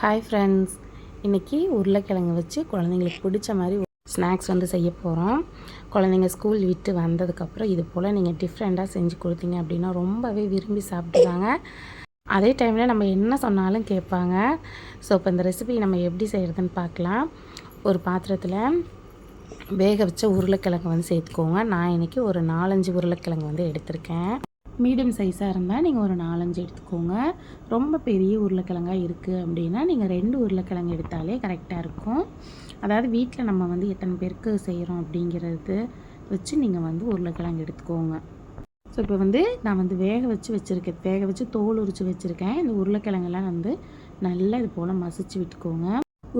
Hi friends இன்றைக்கி உருளைக்கிழங்கு வச்சு குழந்தைங்களுக்கு பிடிச்ச மாதிரி ஸ்நாக்ஸ் வந்து செய்ய போகிறோம் குழந்தைங்க ஸ்கூல் விட்டு வந்ததுக்கப்புறம் இது போல் நீங்கள் டிஃப்ரெண்ட்டாக செஞ்சு கொடுத்தீங்க அப்படின்னா ரொம்பவே விரும்பி சாப்பிடுவாங்க. அதே டைமில் நம்ம என்ன சொன்னாலும் கேட்பாங்க. ஸோ இப்போ இந்த ரெசிபி நம்ம எப்படி செய்கிறதுன்னு பார்க்கலாம். ஒரு பாத்திரத்தில் வேக வச்ச உருளைக்கிழங்கு வந்து சேர்த்துக்கோங்க. நான் இன்றைக்கி ஒரு நாலஞ்சு உருளைக்கிழங்கு வந்து எடுத்திருக்கேன். மீடியம் சைஸாக இருந்தால் நீங்கள் ஒரு நாலஞ்சு எடுத்துக்கோங்க. ரொம்ப பெரிய உருளைக்கிழங்காக இருக்குது அப்படின்னா நீங்கள் ரெண்டு உருளைக்கிழங்கு எடுத்தாலே கரெக்டாக இருக்கும். அதாவது வீட்டில் நம்ம வந்து எத்தனை பேருக்கு செய்கிறோம் அப்படிங்கிறது வச்சு நீங்கள் வந்து உருளைக்கிழங்கு எடுத்துக்கோங்க. ஸோ இப்போ வந்து நான் வந்து வேக வச்சு வச்சுருக்கேன். வேக வச்சு தோல் உரித்து வச்சுருக்கேன். இந்த உருளைக்கிழங்கெல்லாம் வந்து நல்லா இது போல் மசிச்சு விட்டுக்கோங்க.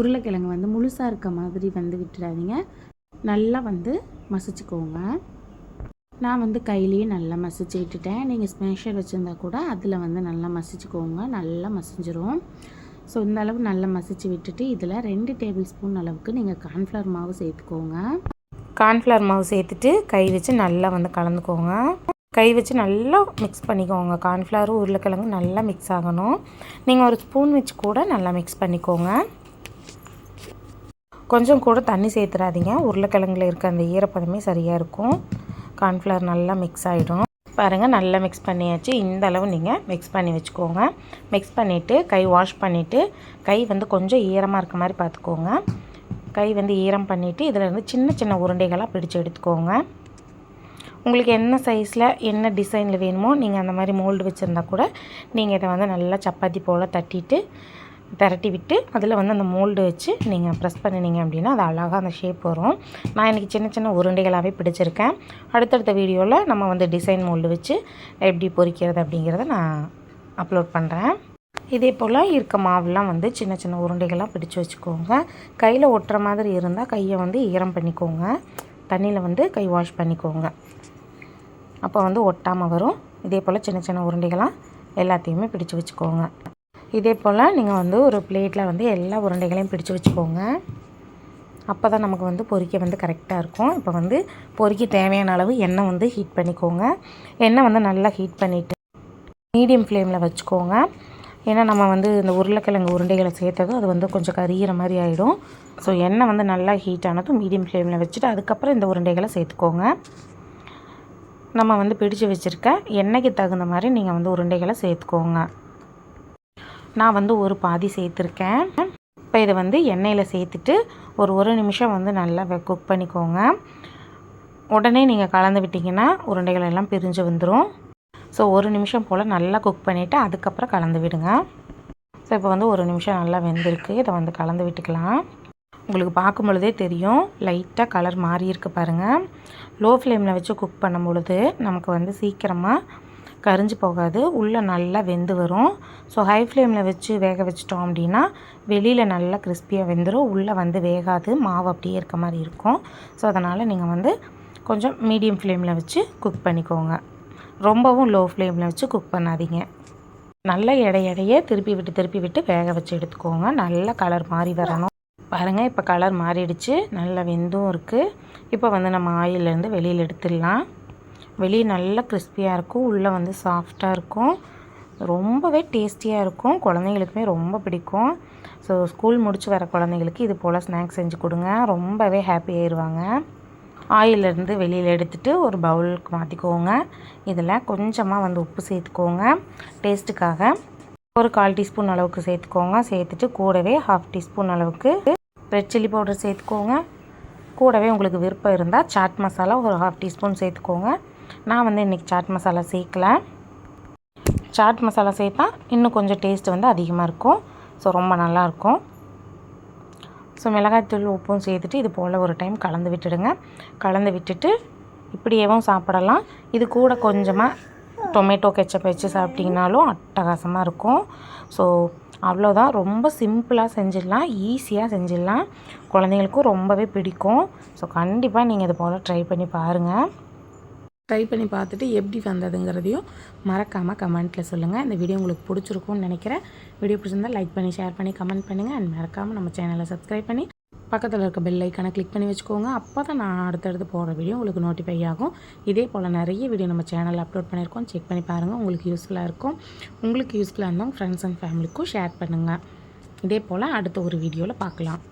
உருளைக்கிழங்கு வந்து முழுசாக இருக்க மாதிரி வந்து விட்டுடாதீங்க. நல்லா வந்து மசிச்சுக்கோங்க. நான் வந்து கையிலேயே நல்லா மசிச்சு விட்டுட்டேன். நீங்கள் ஸ்மேஷர் வச்சுருந்தா கூட அதில் வந்து நல்லா மசிச்சுக்கோங்க. நல்லா மசிஞ்சிரும். ஸோ இந்த அளவு நல்லா மசிச்சு விட்டுட்டு இதில் ரெண்டு டேபிள் ஸ்பூன் அளவுக்கு நீங்கள் கார்ன்ஃப்ளவர் மாவு சேர்த்துக்கோங்க. கார்ன்ஃப்ளவர் மாவு சேர்த்துட்டு கை வச்சு நல்லா வந்து கலந்துக்கோங்க. கை வச்சு நல்லா மிக்ஸ் பண்ணிக்கோங்க. கார்ன்ஃப்ளவரும் உருளைக்கிழங்கு நல்லா மிக்ஸ் ஆகணும். நீங்கள் ஒரு ஸ்பூன் வச்சு கூட நல்லா மிக்ஸ் பண்ணிக்கோங்க. கொஞ்சம் கூட தண்ணி சேர்த்துடாதீங்க உருளைக்கிழங்குல இருக்க அந்த ஈரப்பதமே சரியாக இருக்கும். கார்ன்ஃப்ளவர் நல்லா மிக்ஸ் ஆகிடும் பாருங்கள் நல்லா மிக்ஸ் பண்ணியாச்சு. இந்த அளவு நீங்கள் மிக்ஸ் பண்ணி வச்சுக்கோங்க. மிக்ஸ் பண்ணிவிட்டு கை வாஷ் பண்ணிவிட்டு கை வந்து கொஞ்சம் ஈரமாக இருக்க மாதிரி பார்த்துக்கோங்க. கை வந்து ஈரம் பண்ணிவிட்டு இதில் இருந்து சின்ன சின்ன உருண்டைகளாக பிடிச்சி எடுத்துக்கோங்க. உங்களுக்கு என்ன சைஸில் என்ன டிசைனில் வேணுமோ நீங்கள் அந்த மாதிரி மோல்டு வச்சுருந்தா கூட நீங்கள் இதை வந்து நல்லா சப்பாத்தி போல் தட்டிட்டு திரட்டி விட்டு அதில் வந்து அந்த மோல்டு வச்சு நீங்கள் ப்ரெஸ் பண்ணினீங்க அப்படின்னா அது அழகாக அந்த ஷேப் வரும். நான் இன்றைக்கி சின்ன சின்ன உருண்டைகளாகவே பிடிச்சிருக்கேன். அடுத்தடுத்த வீடியோவில் நம்ம வந்து டிசைன் மோல்டு வச்சு எப்படி பொரிக்கிறது அப்படிங்கிறத நான் அப்லோட் பண்ணுறேன் இதே போல் இருக்க மாவுலாம் வந்து சின்ன சின்ன உருண்டைகளாக பிடிச்சி வச்சுக்கோங்க. கையில் ஒட்டுற மாதிரி இருந்தால் கையை வந்து ஈரம் பண்ணிக்கோங்க. தண்ணியில் வந்து கை வாஷ் பண்ணிக்கோங்க. அப்போ வந்து ஒட்டாமல் வரும். இதே போல் சின்ன சின்ன உருண்டைகளாக எல்லாத்தையுமே பிடிச்சி வச்சுக்கோங்க. இதே போல் நீங்கள் வந்து ஒரு பிளேட்டில் வந்து எல்லா உருண்டைகளையும் பிடிச்சி வச்சுக்கோங்க. அப்போ தான் நமக்கு வந்து பொறிக்க வந்து கரெக்டாக இருக்கும். இப்போ வந்து பொறிக்க தேவையான அளவு எண்ணெய் வந்து ஹீட் பண்ணிக்கோங்க. எண்ணெய் வந்து நல்லா ஹீட் பண்ணிவிட்டு மீடியம் ஃப்ளேமில் வச்சுக்கோங்க. ஏன்னா நம்ம வந்து இந்த உருளைக்கிழங்கு உருண்டைகளை சேர்த்ததும் அது வந்து கொஞ்சம் கரியிற மாதிரி ஆகிடும் ஸோ எண்ணெய் வந்து நல்லா ஹீட் ஆனதும் மீடியம் ஃப்ளேமில் வச்சுட்டு அதுக்கப்புறம் இந்த உருண்டைகளை சேர்த்துக்கோங்க. நம்ம வந்து பிடிச்சு வச்சுருக்க எண்ணெய்க்கு தகுந்த மாதிரி நீங்கள் வந்து உருண்டைகளை சேர்த்துக்கோங்க. நான் வந்து ஒரு பாதி சேர்த்துருக்கேன். இப்போ இதை வந்து எண்ணெயில் சேர்த்துட்டு ஒரு ஒரு நிமிஷம் வந்து நல்லா குக் பண்ணிக்கோங்க. உடனே நீங்கள் கலந்து விட்டிங்கன்னா உருண்டைகள் எல்லாம் பிரிஞ்சு வந்துடும் ஸோ ஒரு நிமிஷம் போல் நல்லா குக் பண்ணிவிட்டு அதுக்கப்புறம் கலந்து விடுங்க. ஸோ இப்போ வந்து ஒரு நிமிஷம் நல்லா வெந்திருக்கு. இதை வந்து கலந்து விட்டுக்கலாம். உங்களுக்கு பார்க்கும் பொழுதே தெரியும் லைட்டாக கலர் மாறியிருக்கு பாருங்கள் லோ ஃப்ளேமில் வச்சு குக் பண்ணும் பொழுது நமக்கு வந்து சீக்கிரமாக கரிஞ்சு போகாது. உள்ளே நல்லா வெந்து வரும். ஸோ ஹை ஃப்ளேமில் வச்சு வேக வச்சிட்டோம் அப்படின்னா வெளியில் நல்லா கிறிஸ்பியாக வெந்துடும் உள்ளே வந்து வேகாது. மாவு அப்படியே இருக்க மாதிரி இருக்கும். ஸோ அதனால் நீங்கள் வந்து கொஞ்சம் மீடியம் ஃப்ளேமில் வச்சு குக் பண்ணிக்கோங்க. ரொம்பவும் லோ ஃப்ளேமில் வச்சு குக் பண்ணாதீங்க. நல்ல எடையடையே திருப்பி விட்டு திருப்பி விட்டு வேக வச்சு எடுத்துக்கோங்க. நல்ல கலர் மாறி வரணும். பாருங்கள் இப்போ கலர் மாறிடுச்சு. நல்லா வெந்தும் இருக்குது இப்போ வந்து நம்ம ஆயிலேருந்து வெளியில் எடுத்துடலாம். வெளியே நல்லா கிறிஸ்பியாக இருக்கும். உள்ளே வந்து சாஃப்டாக இருக்கும். ரொம்பவே டேஸ்டியாக இருக்கும். குழந்தைங்களுக்குமே ரொம்ப பிடிக்கும். ஸோ ஸ்கூல் முடிச்சு வர குழந்தைங்களுக்கு இது போல் ஸ்நாக்ஸ் செஞ்சு கொடுங்க. ரொம்பவே ஹாப்பி ஆயிடுவாங்க ஆயிலிருந்து வெளியில் எடுத்துகிட்டு ஒரு பவுலுக்கு மாற்றிக்கோங்க இதில் கொஞ்சமாக வந்து உப்பு சேர்த்துக்கோங்க. டேஸ்ட்டுக்காக ஒரு கால் டீஸ்பூன் அளவுக்கு சேர்த்துக்கோங்க. சேர்த்துட்டு கூடவே ஹாஃப் டீஸ்பூன் அளவுக்கு ரெட் சில்லி பவுடர் சேர்த்துக்கோங்க. கூடவே உங்களுக்கு விருப்பம் இருந்தால் சாட் மசாலா ஒரு ஹாஃப் டீஸ்பூன் சேர்த்துக்கோங்க. நான் வந்து இன்றைக்கி சாட் மசாலா சேர்க்கல. சாட் மசாலா சேர்த்தா இன்னும் கொஞ்சம் டேஸ்ட் வந்து அதிகமாக இருக்கும். ஸோ ரொம்ப நல்லாயிருக்கும் ஸோ மிளகாய்த்தூள் உப்பும் சேர்த்துட்டு இது போல் ஒரு டைம் கலந்து விட்டுடுங்க. கலந்து விட்டுட்டு இப்படியேவும் சாப்பிடலாம். இது கூட கொஞ்சமாக டொமேட்டோ கெச்சப் வச்சு சாப்பிட்டிங்கனாலும் அட்டகாசமாக இருக்கும். ஸோ அவ்வளோதான் ரொம்ப சிம்பிளாக செஞ்சிடலாம். ஈஸியாக செஞ்சிடலாம். குழந்தைங்களுக்கும் ரொம்பவே பிடிக்கும். ஸோ கண்டிப்பாக நீங்கள் இது போல் ட்ரை பண்ணி பாருங்கள் ட்ரை பண்ணி பார்த்துட்டு எப்படி வந்ததுங்கிறதையும் மறக்காமல் கமெண்ட்டில் சொல்லுங்கள் இந்த வீடியோ உங்களுக்கு பிடிச்சிருக்கும்னு நினைக்கிறேன். வீடியோ பிடிச்சிருந்தால் லைக் பண்ணி ஷேர் பண்ணி கமெண்ட் பண்ணுங்கள் அண்ட் மறக்காமல் நம்ம சேனலை சப்ஸ்கிரைப் பண்ணி பக்கத்தில் இருக்க பெல் ஐக்கானை கிளிக் பண்ணி வச்சுக்கோங்க. அப்போ தான் நான் அடுத்தடுத்து போகிற வீடியோ உங்களுக்கு நோட்டிஃபை ஆகும். இதே போல் நிறைய வீடியோ நம்ம சேனலில் அப்லோட் பண்ணியிருக்கோம். செக் பண்ணி பாருங்கள் உங்களுக்கு யூஸ்ஃபுல்லாக இருக்கும். உங்களுக்கு யூஸ்ஃபுல்லாக இருந்தால் ஃப்ரெண்ட்ஸ் அண்ட் ஃபேமிலிக்கும் ஷேர் பண்ணுங்கள் இதே போல் அடுத்த ஒரு வீடியோவில் பார்க்கலாம்.